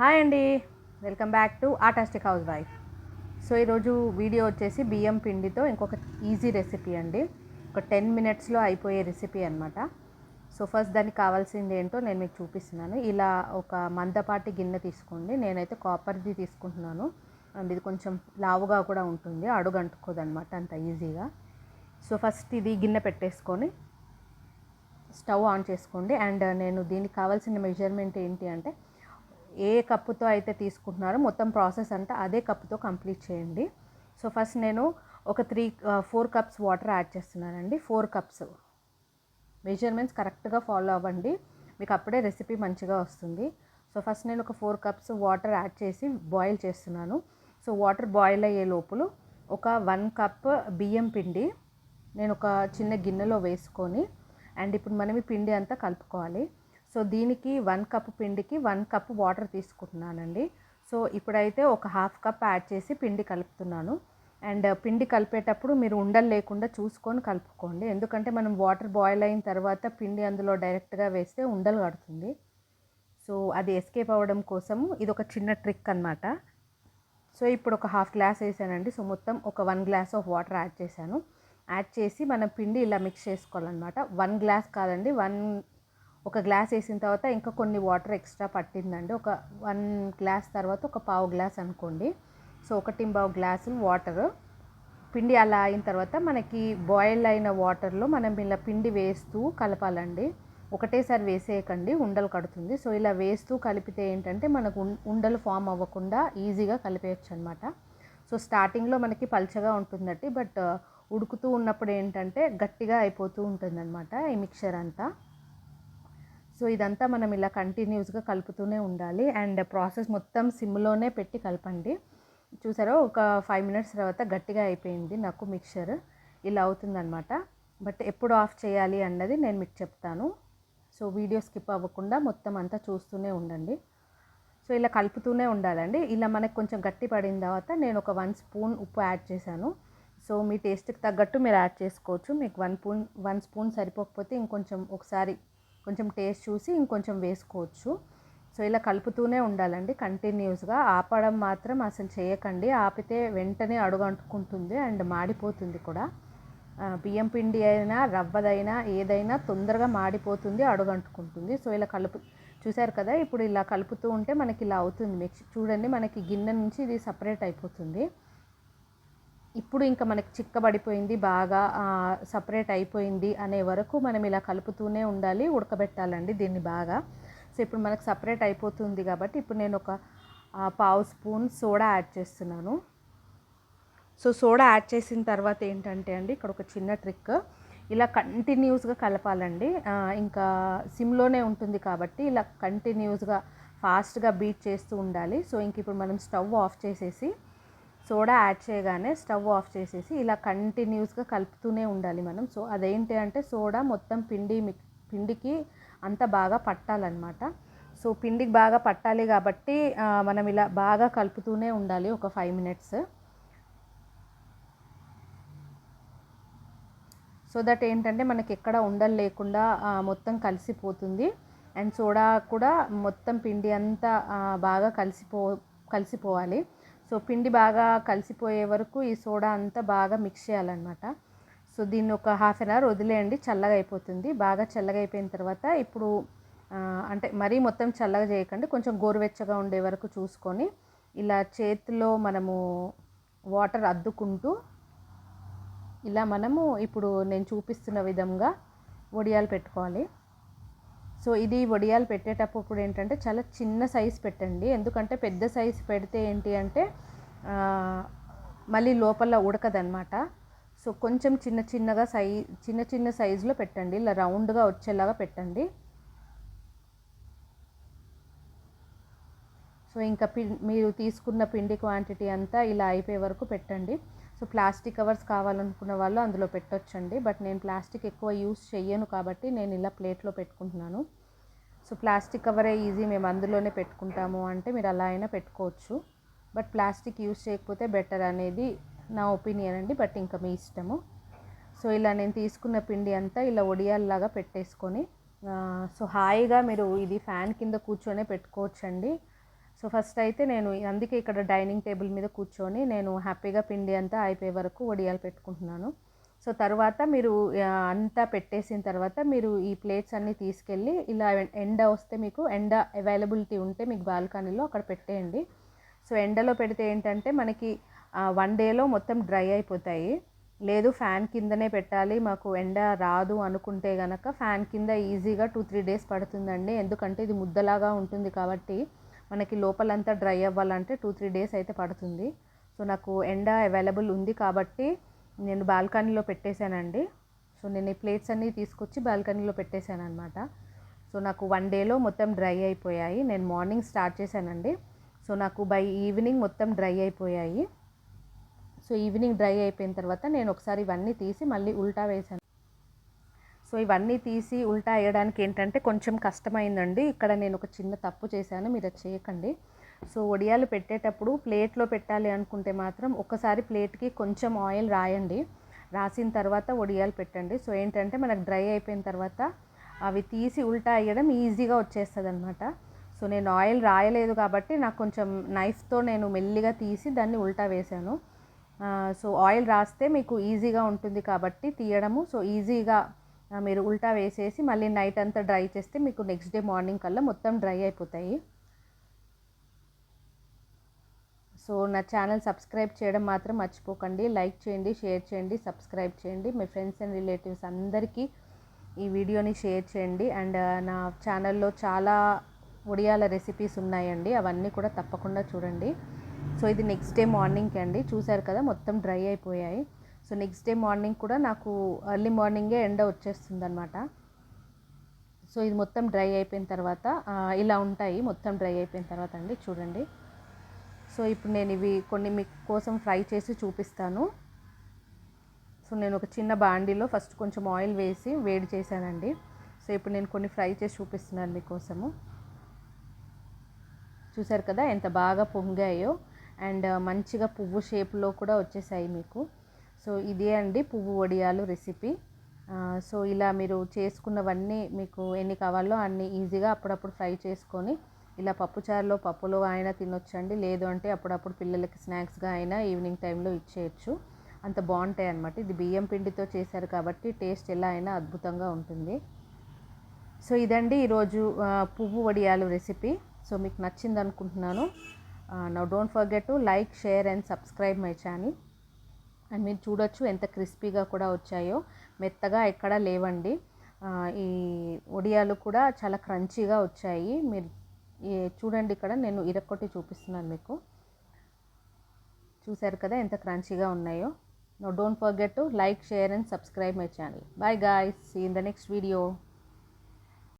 Hi అండి. Welcome back to ఆటాస్టిక్ housewife. So ఈరోజు వీడియో వచ్చేసి బియ్యం పిండితో ఇంకొక ఈజీ రెసిపీ అండి. ఒక టెన్ మినిట్స్లో అయిపోయే రెసిపీ అనమాట సో ఫస్ట్ దానికి కావాల్సింది ఏంటో నేను మీకు చూపిస్తున్నాను. ఇలా ఒక మందపాటి గిన్నె తీసుకోండి. నేనైతే కాపర్ది తీసుకుంటున్నాను. అండ్ ఇది కొంచెం లావుగా కూడా ఉంటుంది. అడుగు అంటుకోదనమాట అంత ఈజీగా. సో ఫస్ట్ ఇది గిన్నె పెట్టేసుకొని స్టవ్ ఆన్ చేసుకోండి. అండ్ నేను దీనికి కావాల్సిన మెజర్మెంట్ ఏంటి అంటే ఏ కప్పుతో అయితే తీసుకుంటున్నారో మొత్తం ప్రాసెస్ అంతా అదే కప్పుతో కంప్లీట్ చేయండి. సో ఫస్ట్ నేను ఒక three four cups water add చేస్తున్నానండి. Four cups. మెజర్మెంట్స్ కరెక్ట్గా ఫాలో అవ్వండి. మీకు అప్పుడే రెసిపీ మంచిగా వస్తుంది. సో ఫస్ట్ నేను ఒక ఫోర్ కప్స్ వాటర్ యాడ్ చేసి బాయిల్ చేస్తున్నాను. సో వాటర్ బాయిల్ అయ్యే లోపల ఒక వన్ కప్ బియ్యం పిండి నేను ఒక చిన్న గిన్నెలో వేసుకొని అండ్ ఇప్పుడు మనం ఈ పిండి అంతా కలుపుకోవాలి. సో దీనికి వన్ కప్ పిండికి వన్ కప్ వాటర్ తీసుకుంటున్నానండి. సో ఇప్పుడైతే ఒక హాఫ్ కప్ యాడ్ చేసి పిండి కలుపుతున్నాను. అండ్ పిండి కలిపేటప్పుడు మీరు ఉండలు లేకుండా చూసుకొని కలుపుకోండి. ఎందుకంటే మనం వాటర్ బాయిల్ అయిన తర్వాత పిండి అందులో డైరెక్ట్గా వేస్తే ఉండలు కడుతుంది. సో అది ఎస్కేప్ అవ్వడం కోసము ఇది ఒక చిన్న ట్రిక్ అనమాట సో ఇప్పుడు ఒక హాఫ్ గ్లాస్ వేసానండి. సో మొత్తం ఒక one glass of water add చేశాను. యాడ్ చేసి మనం పిండి ఇలా మిక్స్ చేసుకోవాలన్నమాట. వన్ గ్లాస్ కాదండి వన్ ఒక గ్లాస్ వేసిన తర్వాత ఇంకా కొన్ని వాటర్ ఎక్స్ట్రా పట్టిందండి. ఒక వన్ గ్లాస్ తర్వాత ఒక పావు గ్లాస్ అనుకోండి. సో ఒకటి పావు గ్లాసులు వాటర్. పిండి అలా అయిన తర్వాత మనకి బాయిల్ అయిన వాటర్లో మనం ఇలా పిండి వేస్తూ కలపాలండి. ఒకటేసారి వేసేయకండి ఉండలు కడుతుంది. సో ఇలా వేస్తూ కలిపితే ఏంటంటే మనకు ఉండలు ఫామ్ అవ్వకుండా ఈజీగా కలిపేయచ్చు అనమాట సో స్టార్టింగ్లో మనకి పల్చగా ఉంటుందండి. బట్ ఉడుకుతూ ఉన్నప్పుడు ఏంటంటే గట్టిగా అయిపోతూ ఉంటుందన్నమాట ఈ మిక్చర్ అంతా. సో ఇదంతా మనం ఇలా కంటిన్యూస్గా కలుపుతూనే ఉండాలి. అండ్ ప్రాసెస్ మొత్తం సిమ్లోనే పెట్టి కలపండి. చూసారో? ఒక ఫైవ్ మినిట్స్ తర్వాత గట్టిగా అయిపోయింది నాకు మిక్చర్. ఇలా అవుతుందనమాట బట్ ఎప్పుడు ఆఫ్ చేయాలి అన్నది నేను మీకు చెప్తాను. సో వీడియో స్కిప్ అవ్వకుండా మొత్తం అంతా చూస్తూనే ఉండండి. సో ఇలా కలుపుతూనే ఉండాలండి. ఇలా మనకు కొంచెం గట్టి పడిన తర్వాత నేను ఒక వన్ స్పూన్ ఉప్పు యాడ్ చేశాను. సో మీ టేస్ట్కి తగ్గట్టు మీరు యాడ్ చేసుకోవచ్చు. మీకు వన్ స్పూన్ వన్ స్పూన్ సరిపోకపోతే ఇంకొంచెం ఒకసారి కొంచెం టేస్ట్ చూసి ఇంకొంచెం వేసుకోవచ్చు. సో ఇలా కలుపుతూనే ఉండాలండి కంటిన్యూస్గా. ఆపడం మాత్రం అసలు చేయకండి. ఆపితే వెంటనే అడుగు అంటుకుంటుంది అండ్ మాడిపోతుంది కూడా. బియ్యం పిండి అయినా రవ్వదైనా ఏదైనా తొందరగా మాడిపోతుంది అడుగంటుకుంటుంది. సో ఇలా కలుపు చూసారు కదా ఇప్పుడు ఇలా కలుపుతూ ఉంటే మనకి ఇలా అవుతుంది. మిక్స్ చూడండి మనకి గిన్నె నుంచి ఇది సపరేట్ అయిపోతుంది. ఇప్పుడు ఇంకా మనకి చిక్కబడిపోయింది బాగా సపరేట్ అయిపోయింది అనే వరకు మనం ఇలా కలుపుతూనే ఉండాలి ఉడకబెట్టాలండి దీన్ని బాగా. సో ఇప్పుడు మనకు సపరేట్ అయిపోతుంది కాబట్టి ఇప్పుడు నేను ఒక పావు స్పూన్ సోడా యాడ్ చేస్తున్నాను. సో సోడా యాడ్ చేసిన తర్వాత ఏంటంటే అండి ఇక్కడ ఒక చిన్న ట్రిక్. ఇలా కంటిన్యూస్గా కలపాలండి. ఇంకా సిమ్లోనే ఉంటుంది కాబట్టి ఇలా కంటిన్యూస్గా ఫాస్ట్గా బీట్ చేస్తూ ఉండాలి. సో ఇంక ఇప్పుడు మనం స్టవ్ ఆఫ్ చేసేసి సోడా యాడ్ చేయగానే స్టవ్ ఆఫ్ చేసేసి ఇలా కంటిన్యూస్గా కలుపుతూనే ఉండాలి మనం. సో అదేంటి అంటే సోడా మొత్తం పిండి పిండికి అంత బాగా పట్టాలన్నమాట. సో పిండికి బాగా పట్టాలి కాబట్టి మనం ఇలా బాగా కలుపుతూనే ఉండాలి ఒక ఫైవ్ మినిట్స్. సో దట్ ఏంటంటే మనకి ఎక్కడ ఉండలు లేకుండా మొత్తం కలిసిపోతుంది. అండ్ సోడా కూడా మొత్తం పిండి అంతా బాగా కలిసిపో కలిసిపోవాలి. సో పిండి బాగా కలిసిపోయే వరకు ఈ సోడా అంతా బాగా మిక్స్ చేయాలన్నమాట. సో దీన్ని ఒక హాఫ్ అన్ అవర్ వదిలేయండి చల్లగా అయిపోతుంది. బాగా చల్లగా అయిపోయిన తర్వాత ఇప్పుడు అంటే మరీ మొత్తం చల్లగా చేయకండి కొంచెం గోరువెచ్చగా ఉండే వరకు చూసుకొని ఇలా చేతిలో మనము వాటర్ అద్దుకుంటూ ఇలా మనము ఇప్పుడు నేను చూపిస్తున్న విధంగా వడియాలు పెట్టుకోవాలి. సో ఇది వడియాలు పెట్టేటప్పుడు ఏంటంటే చాలా చిన్న సైజ్ పెట్టండి. ఎందుకంటే పెద్ద సైజ్ పెడితే ఏంటి అంటే మళ్ళీ లోపల ఉడకదనమాట సో కొంచెం చిన్న చిన్నగా సై చిన్న చిన్న సైజులో పెట్టండి. ఇలా రౌండ్గా వచ్చేలాగా పెట్టండి. సో ఇంకా పి మీరు తీసుకున్న పిండి క్వాంటిటీ అంతా ఇలా అయిపోయే వరకు పెట్టండి. సో ప్లాస్టిక్ కవర్స్ కావాలనుకున్న వాళ్ళు అందులో పెట్టొచ్చండి. బట్ నేను ప్లాస్టిక్ ఎక్కువ యూస్ చెయ్యను కాబట్టి నేను ఇలా ప్లేట్లో పెట్టుకుంటున్నాను. సో ప్లాస్టిక్ కవరే ఈజీ. మేము అందులోనే పెట్టుకుంటాము అంటే మీరు అలా అయినా పెట్టుకోవచ్చు. బట్ ప్లాస్టిక్ యూస్ చేయకపోతే బెటర్ అనేది నా ఒపీనియన్ అండి. బట్ ఇంకా మీ ఇష్టము. సో ఇలా నేను తీసుకున్న పిండి అంతా ఇలా ఒడియాల్లాగా పెట్టేసుకొని సో హాయిగా మీరు ఇది ఫ్యాన్ కింద కూర్చొనే పెట్టుకోవచ్చండి. సో ఫస్ట్ అయితే నేను అందుకే ఇక్కడ డైనింగ్ టేబుల్ మీద కూర్చొని నేను హ్యాపీగా పిండి అంతా అయిపోయే వరకు వడియాలు పెట్టుకుంటున్నాను. సో తర్వాత మీరు అంతా పెట్టేసిన తర్వాత మీరు ఈ ప్లేట్స్ అన్నీ తీసుకెళ్ళి ఇలా ఎండ వస్తే మీకు ఎండ అవైలబిలిటీ ఉంటే మీకు బాల్కనీలో అక్కడ పెట్టేయండి. సో ఎండలో పెడితే ఏంటంటే మనకి వన్ డేలో మొత్తం డ్రై అయిపోతాయి. లేదు ఫ్యాన్ కిందనే పెట్టాలి మాకు ఎండ రాదు అనుకుంటే గనక ఫ్యాన్ కింద ఈజీగా టూ త్రీ డేస్ పడుతుందండి. ఎందుకంటే ఇది ముద్దలాగా ఉంటుంది కాబట్టి మనకి లోపలంతా డ్రై అవ్వాలంటే టూ త్రీ డేస్ అయితే పడుతుంది. సో నాకు ఎండ అవైలబుల్ ఉంది కాబట్టి నేను బాల్కనీలో పెట్టేశానండి. సో నేను ఈ ప్లేట్స్ అన్నీ తీసుకొచ్చి బాల్కనీలో పెట్టేశాను అనమాట సో నాకు వన్ డేలో మొత్తం డ్రై అయిపోయాయి. నేను మార్నింగ్ స్టార్ట్ చేశానండి. సో నాకు బై ఈవినింగ్ మొత్తం డ్రై అయిపోయాయి. సో ఈవినింగ్ డ్రై అయిపోయిన తర్వాత నేను ఒకసారి ఇవన్నీ తీసి మళ్ళీ ఉల్టా వేశాను. సో ఇవన్నీ తీసి ఉల్టా వేయడానికి ఏంటంటే కొంచెం కష్టమైందండి. ఇక్కడ నేను ఒక చిన్న తప్పు చేశాను మీరు అది చేయకండి. సో వడియాలు పెట్టేటప్పుడు ప్లేట్లో పెట్టాలి అనుకుంటే మాత్రం ఒకసారి ప్లేట్కి కొంచెం ఆయిల్ రాయండి. రాసిన తర్వాత వడియాలు పెట్టండి. సో ఏంటంటే మనకు డ్రై అయిపోయిన తర్వాత అవి తీసి ఉల్టా వేయడం ఈజీగా వచ్చేస్తుంది అనమాట సో నేను ఆయిల్ రాయలేదు కాబట్టి నాకు కొంచెం నైఫ్తో నేను మెల్లిగా తీసి దాన్ని ఉల్టా వేశాను. సో ఆయిల్ రాస్తే మీకు ఈజీగా ఉంటుంది కాబట్టి తీయడము. సో ఈజీగా మీరు ఉల్టా వేసేసి మళ్ళీ నైట్ అంతా డ్రై చేస్తే మీకు నెక్స్ట్ డే మార్నింగ్ కల్లా మొత్తం డ్రై అయిపోతాయి. సో నా ఛానల్ సబ్స్క్రైబ్ చేయడం మాత్రం మర్చిపోకండి. లైక్ చేయండి షేర్ చేయండి సబ్స్క్రైబ్ చేయండి. మీ ఫ్రెండ్స్ అండ్ రిలేటివ్స్ అందరికీ ఈ వీడియోని షేర్ చేయండి. అండ్ నా ఛానల్లో చాలా ఉడియాల రెసిపీస్ ఉన్నాయండి. అవన్నీ కూడా తప్పకుండా చూడండి. సో ఇది నెక్స్ట్ డే మార్నింగ్కి అండి. చూశారు కదా మొత్తం డ్రై అయిపోయాయి. సో నెక్స్ట్ డే మార్నింగ్ కూడా నాకు ఎర్లీ మార్నింగే ఎండ వచ్చేస్తుంది అనమాట సో ఇది మొత్తం డ్రై అయిపోయిన తర్వాత ఇలా ఉంటాయి మొత్తం డ్రై అయిపోయిన తర్వాత అండి చూడండి. సో ఇప్పుడు నేను ఇవి కొన్ని మీ కోసం ఫ్రై చేసి చూపిస్తాను. సో నేను ఒక చిన్న బాండీలో ఫస్ట్ కొంచెం ఆయిల్ వేసి వేడి చేశానండి. సో ఇప్పుడు నేను కొన్ని ఫ్రై చేసి చూపిస్తున్నాను మీకోసము. చూసారు కదా ఎంత బాగా పొంగాయో. అండ్ మంచిగా పువ్వు షేప్లో కూడా వచ్చేసాయి మీకు. సో ఇదే అండి పువ్వు వడియాలు రెసిపీ సో ఇలా మీరు చేసుకున్నవన్నీ మీకు ఎన్ని కావాలో అన్ని ఈజీగా అప్పుడప్పుడు ఫ్రై చేసుకొని ఇలా పప్పుచారులో పప్పులో అయినా తినొచ్చండి. లేదు అంటే అప్పుడప్పుడు పిల్లలకి స్నాక్స్గా అయినా ఈవినింగ్ టైంలో ఇచ్చేయచ్చు. అంత బాగుంటాయి అన్నమాట. ఇది బియ్యం పిండితో చేశారు కాబట్టి టేస్ట్ ఎలా అయినా అద్భుతంగా ఉంటుంది. సో ఇదండి ఈరోజు పువ్వు వడియాలు రెసిపీ సో మీకు నచ్చింది అనుకుంటున్నాను now don't forget to like share and subscribe my channel and మీరు చూడొచ్చు ఎంత క్రిస్పీగా కూడా వచ్చాయో. మెత్తగా ఎక్కడా లేవండి. ఈ ఒడియాలు కూడా చాలా క్రంచీగా వచ్చాయి. మీరు చూడండి ఇక్కడ నేను ఇరక్కొట్టి చూపిస్తున్నాను మీకు. చూశారు కదా ఎంత క్రంచీగా ఉన్నాయో. No don't forget to like share and subscribe my channel bye guys see in the next video